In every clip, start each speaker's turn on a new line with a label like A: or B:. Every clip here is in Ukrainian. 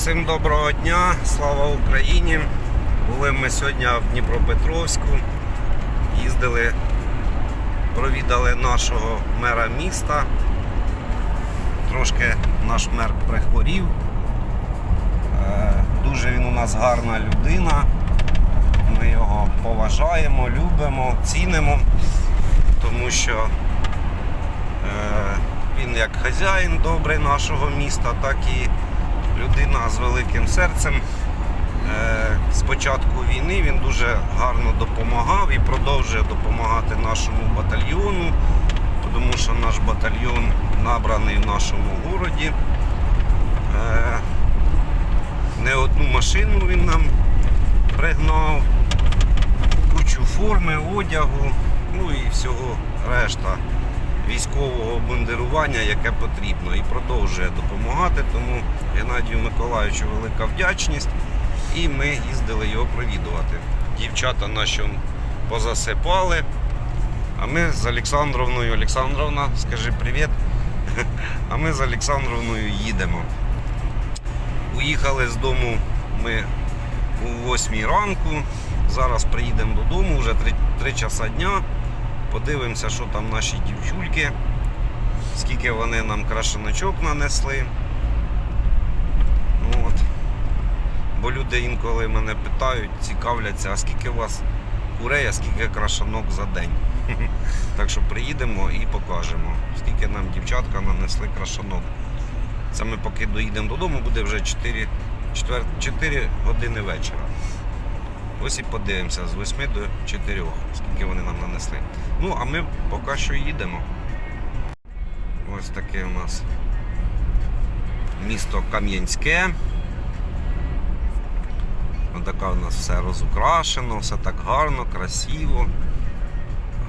A: Всім доброго дня, слава Україні! Були ми сьогодні в Дніпропетровську, їздили, провідали нашого мера міста. Трошки наш мер прихворів. Е, Дуже він у нас гарна людина. Ми його поважаємо, любимо, цінимо, тому що е, він як хазяїн добрий нашого міста, так і людина з великим серцем. Е, З початку війни він дуже гарно допомагав і продовжує допомагати нашому батальйону, тому що наш батальйон набраний в нашому городі. Е, Не одну машину він нам пригнав, кучу форми, одягу, ну і всього решта військового обмундирування, яке потрібно, і продовжує допомагати. Тому Геннадію Миколаївичу велика вдячність. І ми їздили його провідувати. Дівчата наші позасипали. А ми з Олександровною, Олександровна, скажи привіт. А ми з Олександровною їдемо. Уїхали з дому ми о 8 ранку. Зараз приїдемо додому, вже 3, 3 часа дня. Подивимося, що там наші дівчульки, скільки вони нам крашеночок нанесли. Ну, от. Бо люди інколи мене питають, цікавляться, а скільки у вас курей, а скільки крашанок за день. Так що приїдемо і покажемо, скільки нам дівчатка нанесли крашанок. Це ми поки доїдемо додому, буде вже 4, 4, 4 години вечора. Ось і подивимося з 8 до 4, скільки вони нам нанесли. Ну, а ми поки що їдемо. Ось таке у нас місто Кам'янське. Отака у нас все розукрашено, все так гарно, красиво,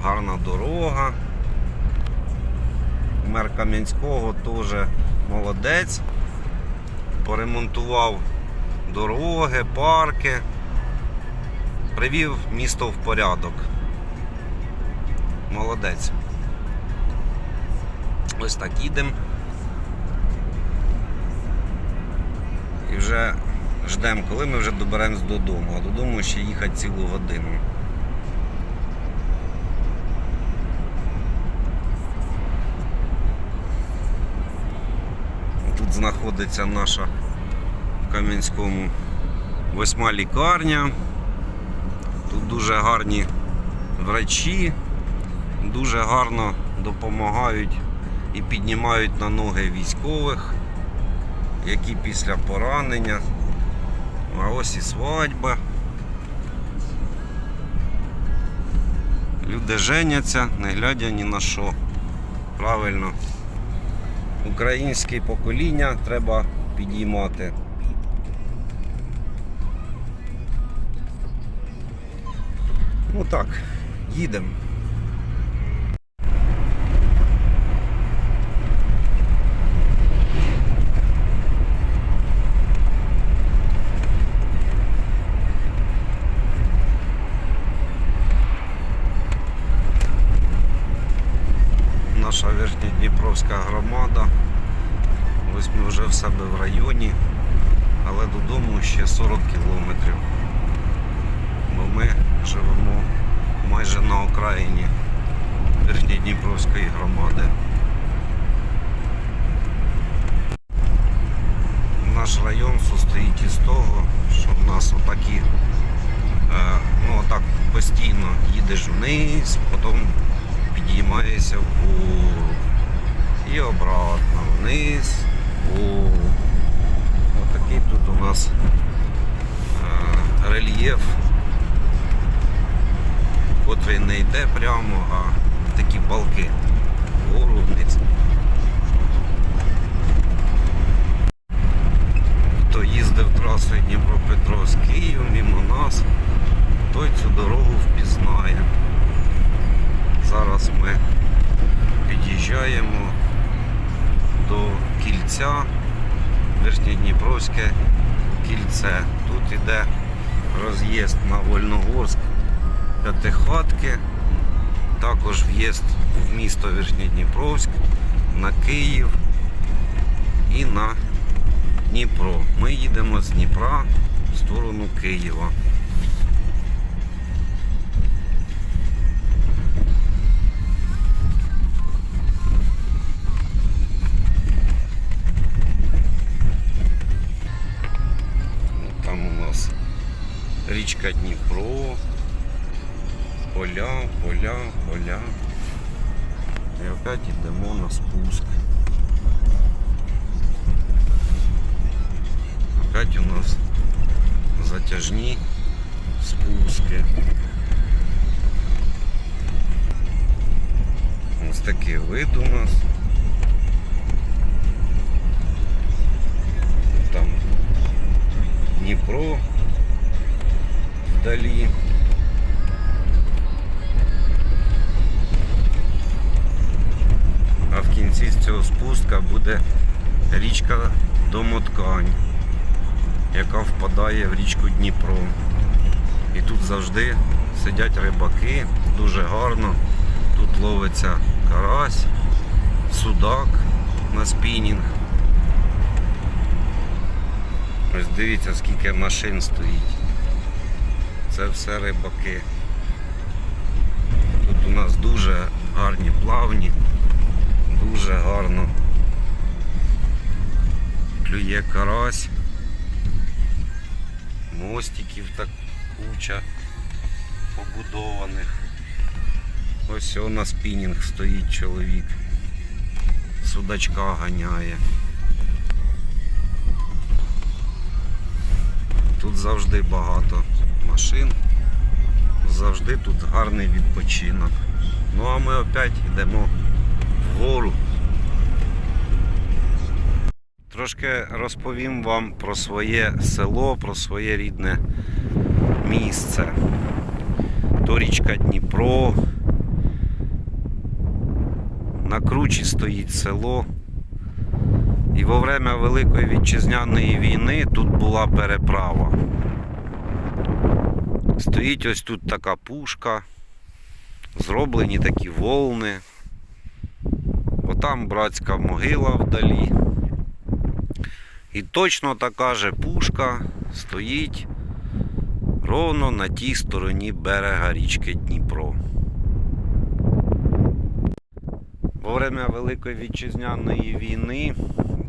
A: гарна дорога. Мер Кам'янського теж молодець. Поремонтував дороги, парки привів місто в порядок. Молодець. Ось так їдемо. І вже ждемо, коли ми вже доберемось додому, а додому ще їхати цілу годину. Тут знаходиться наша в Кам'янському восьма лікарня. Тут дуже гарні врачі, дуже гарно допомагають і піднімають на ноги військових, які після поранення. А ось і свадьба. Люди женяться, не глядя ні на що. Правильно. Українське покоління треба підіймати. Ну так, їдемо. Наша Верхньодніпровська громада. Ось ми вже в себе в районі, але додому ще 40 кілометрів бо ми живемо майже на окраїні Верхньодніпровської громади. Наш район состоїть із того, що в нас отакі, е, ну отак постійно їдеш вниз, потім підіймаєшся вгору і обратно вниз, вгору. Отакий тут у нас е, рельєф котрий не йде прямо, а такі балки вгору вниз. Хто їздив трасою Дніпропетровськ Київ мимо нас, той цю дорогу впізнає. Зараз ми під'їжджаємо до кільця, Верхньодніпровське кільце. Тут іде роз'їзд на Вольногорськ П'ятихатки, також в'їзд в місто Верхньодніпровськ, на Київ і на Дніпро. Ми їдемо з Дніпра в сторону Києва. річка Дніпро, поля, поля, поля. І опять йдемо на спуск. Опять у нас затяжні спуски. Ось такий вид у нас. Там Дніпро Вдалі. А в кінці цього спуска буде річка Домоткань, яка впадає в річку Дніпро. І тут завжди сидять рибаки, дуже гарно. Тут ловиться карась, судак на спінінг. Ось дивіться, скільки машин стоїть. Це все рибаки. Тут у нас дуже гарні плавні, дуже гарно клює карась. Мостиків так куча побудованих. Ось о, на спінінг стоїть чоловік. Судачка ганяє. Тут завжди багато машин. Завжди тут гарний відпочинок. Ну а ми опять йдемо вгору. Трошки розповім вам про своє село, про своє рідне місце. То річка Дніпро. На кручі стоїть село. І во время Великої вітчизняної війни тут була переправа. Стоїть ось тут така пушка, зроблені такі волни. Отам братська могила вдалі. І точно така же пушка стоїть ровно на тій стороні берега річки Дніпро. Во время Великої вітчизняної війни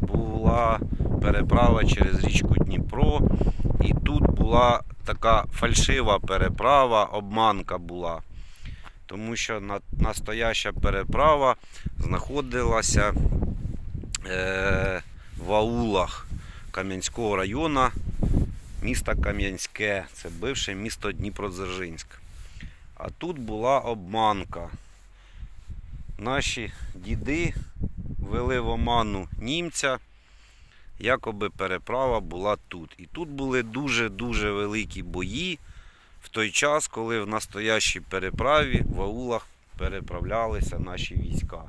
A: була переправа через річку Дніпро, і тут була така фальшива переправа, обманка була. Тому що настояща переправа знаходилася е, в аулах Кам'янського району міста Кам'янське. Це бивше місто Дніпродзержинськ. А тут була обманка. Наші діди вели в оману німця, якоби переправа була тут. І тут були дуже-дуже великі бої в той час, коли в настоящій переправі в аулах переправлялися наші війська.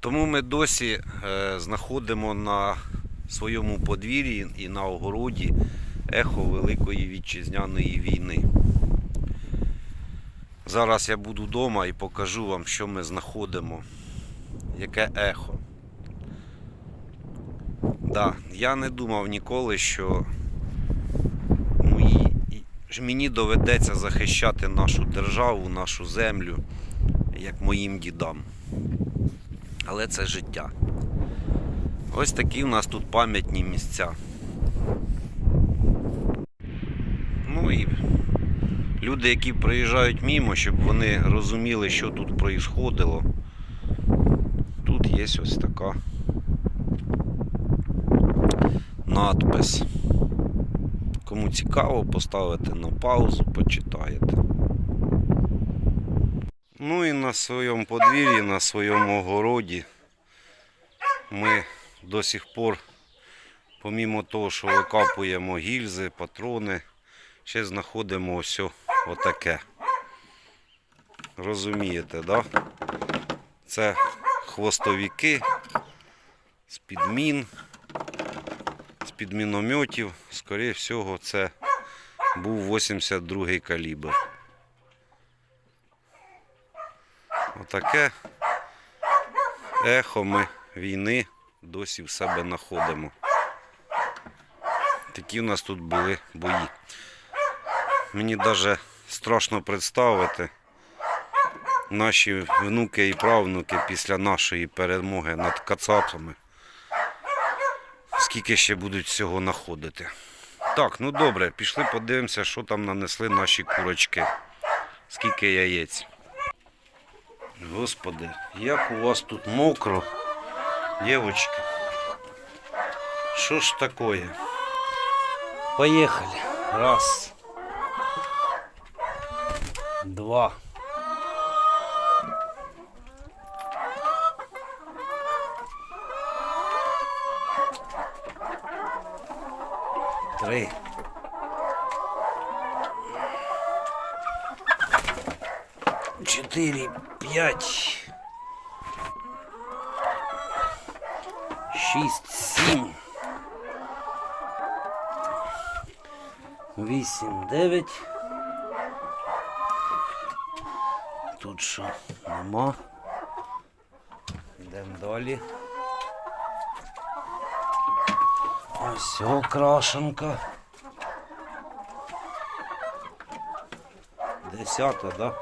A: Тому ми досі е, знаходимо на своєму подвір'ї і на огороді ехо Великої вітчизняної війни. Зараз я буду вдома і покажу вам, що ми знаходимо. Яке ехо. Да, я не думав ніколи, що ж мені доведеться захищати нашу державу, нашу землю, як моїм дідам. Але це життя. Ось такі у нас тут пам'ятні місця. Ну і люди, які приїжджають мімо, щоб вони розуміли, що тут проїсходило. Тут є ось така надпис. Кому цікаво, поставите на паузу, почитаєте. Ну і на своєму подвір'ї, на своєму огороді ми до сих пор, помімо того, що викапуємо гільзи, патрони, ще знаходимо ось отаке. Розумієте, да? Це хвостовіки з-під мін, з-під мінометів. Скоріше всього, це був 82-й калібр. Отаке ехо ми війни досі в себе знаходимо. Такі в нас тут були бої. Мені навіть страшно представити наші внуки і правнуки після нашої перемоги над кацапами. Скільки ще будуть всього знаходити. Так, ну добре, пішли подивимося, що там нанесли наші курочки. Скільки яєць. Господи, як у вас тут мокро, дівчатки. Що ж такое? Поехали. Раз. Два. Три. Четыре, пять. Шість, сім. Вісім, дев'ять. Тут що нема. Йдемо далі. Ось окрашенка. Десята, да?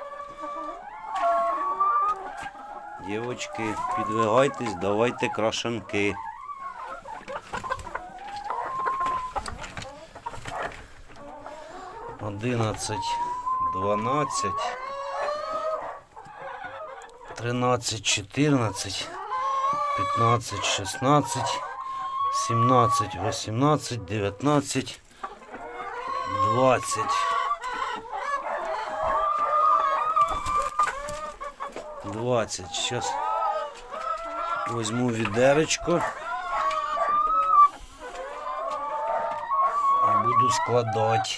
A: Дівочки, підвигайтесь, давайте крашенки. Одинадцять, дванадцять, тринадцять, чотирнадцять, п'ятнадцять, шістнадцять, сімнадцять, вісімнадцять, дев'ятнадцять, двадцять. Двадцять. Сейчас возьму відеречко. І буду складати.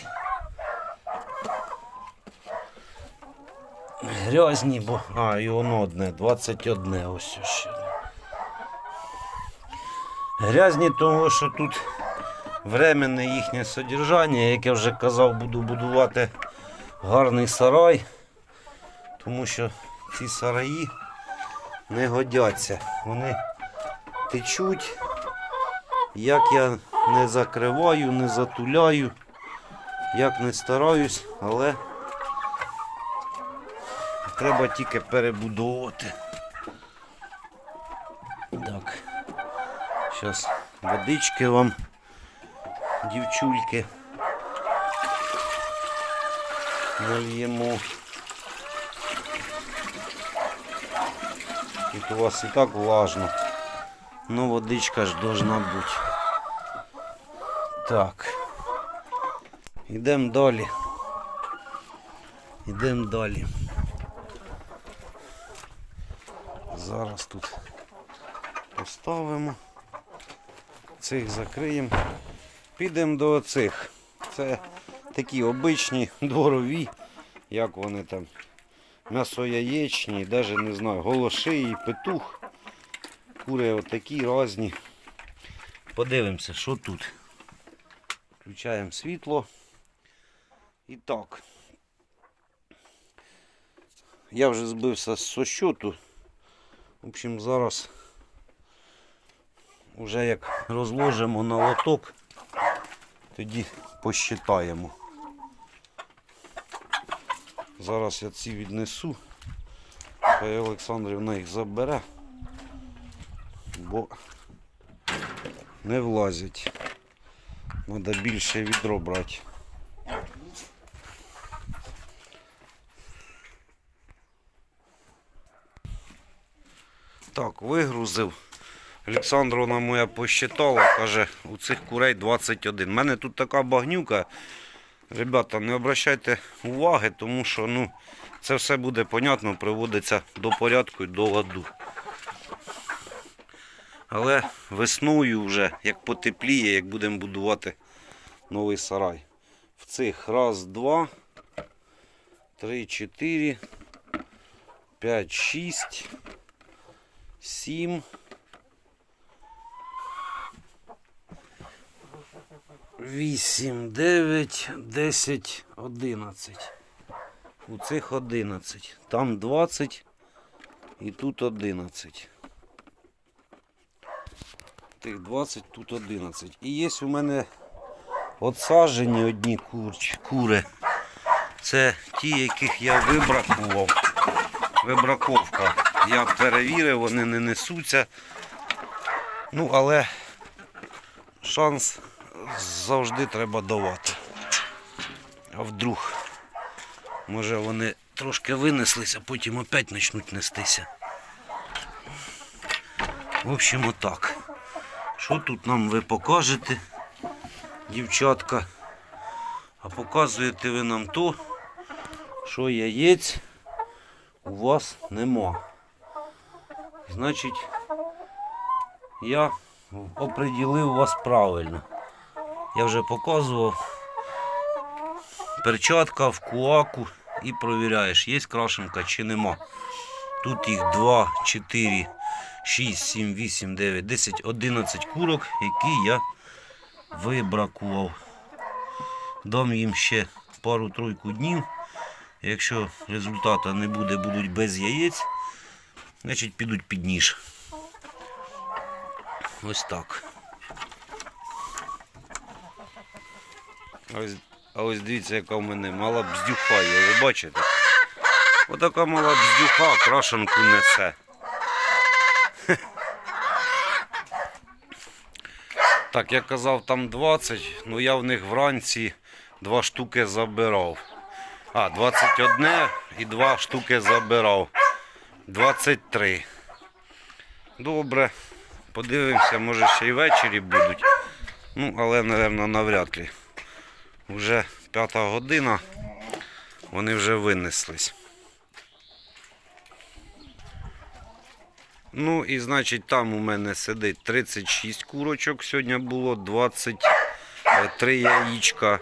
A: Грязні, бо. А, і воно одне, 21 ось ще. Грязні, тому що тут временне їхнє содержання, як я вже казав, буду будувати гарний сарай, тому що ці сараї не годяться. Вони течуть. Як я не закриваю, не затуляю, як не стараюсь, але треба тільки перебудовувати. Зараз водички вам, дівчульки. Нальємо. Тут у вас і так влажно. Ну водичка ж должна бути. Так. Йдемо далі. Йдемо далі. Зараз тут поставимо. Цих закриємо. Підемо до цих. Це такі обичні дворові, як вони там м'ясо-яєчні, навіть не знаю, голошиї, петух. Кури отакі різні. Подивимося, що тут. Включаємо світло. І так. Я вже збився з сощоту. В общем, зараз вже як розложимо на лоток, тоді посчитаємо. Зараз я ці віднесу. Хай Олександрівна їх забере, бо не влазять. Треба більше відро брати. Так, вигрузив. Олександровна моя посчитала, каже, у цих курей 21. У мене тут така багнюка. Ребята, не обращайте уваги, тому що ну, це все буде понятно, приводиться до порядку і до ладу. Але весною вже, як потепліє, як будемо будувати новий сарай. В цих раз, два, три, чотири, п'ять, шість, сім. Вісім, дев'ять, десять, одинадцять. У цих одинадцять. Там двадцять і тут одинадцять. тих 20, тут 11. І є у мене отсаджені одні курч, кури. Це ті, яких я вибракував. Вибраковка. Я перевірив, вони не несуться. Ну, але шанс завжди треба давати. А вдруг, може вони трошки винеслися, а потім опять почнуть нестися. В общем, отак. Що тут нам ви покажете, дівчатка? А показуєте ви нам то, що яєць у вас нема. Значить, я оприділив вас правильно. Я вже показував. Перчатка в куаку і провіряєш, є крашенка чи нема. Тут їх 2, 4, 6, 7, 8, 9, 10, 11 курок, які я вибракував. Дам їм ще пару-тройку днів. Якщо результату не буде, будуть без яєць, значить підуть під ніж. Ось так. А ось дивіться, яка в мене мала бздюха є, ви бачите? Отака мала бздюха крашенку несе. Так, я казав, там 20, ну я в них вранці два штуки забирав. А, 21 і два штуки забирав. 23. Добре. Подивимося, може ще й ввечері будуть. Ну, але, мабуть, навряд ли. Вже п'ята година. Вони вже винеслись. Ну і значить там у мене сидить 36 курочок. Сьогодні було 23 яєчка.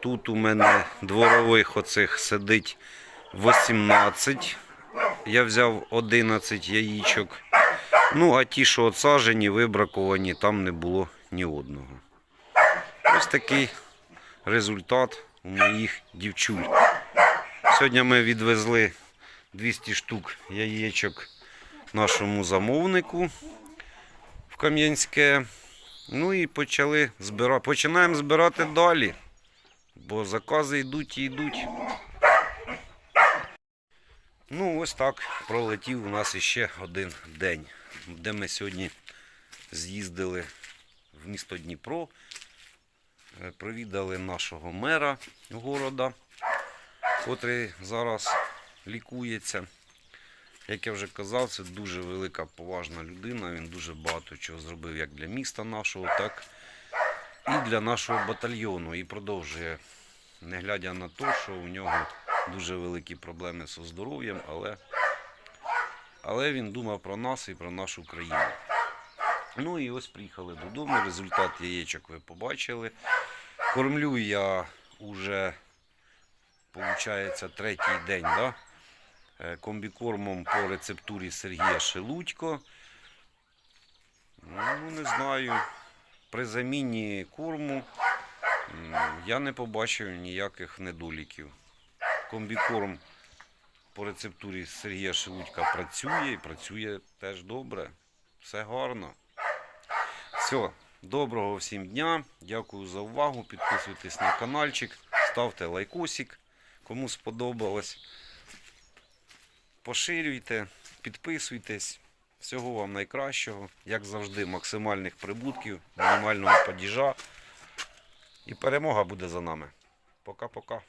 A: Тут у мене дворових оцих сидить 18. Я взяв 11 яєчок. Ну, а ті, що отсажені, вибраковані, там не було ні одного. Ось такий результат у моїх дівчуль. Сьогодні ми відвезли 200 штук яєчок нашому замовнику в Кам'янське. Ну і почали збирати. Починаємо збирати далі, бо закази йдуть і йдуть. Ну, ось так пролетів у нас іще один день, де ми сьогодні з'їздили в місто Дніпро, провідали нашого мера города, котрий зараз лікується. Як я вже казав, це дуже велика поважна людина. Він дуже багато чого зробив як для міста нашого, так і для нашого батальйону. І продовжує, не глядя на те, що у нього дуже великі проблеми зі здоров'ям, але, але він думав про нас і про нашу країну. Ну і ось приїхали додому. Результат яєчок ви побачили. Кормлю я уже, виходить, третій день. Да? Е, комбікормом по рецептурі Сергія Шелудько. Ну, не знаю. При заміні корму я не побачив ніяких недоліків. Комбікорм по рецептурі Сергія Шелудька працює і працює теж добре. Все гарно. Все, доброго всім дня. Дякую за увагу. Підписуйтесь на каналчик, ставте лайкосик, кому сподобалось. Поширюйте, підписуйтесь. Всього вам найкращого. Як завжди, максимальних прибутків, мінімального падіжа. І перемога буде за нами. Пока-пока.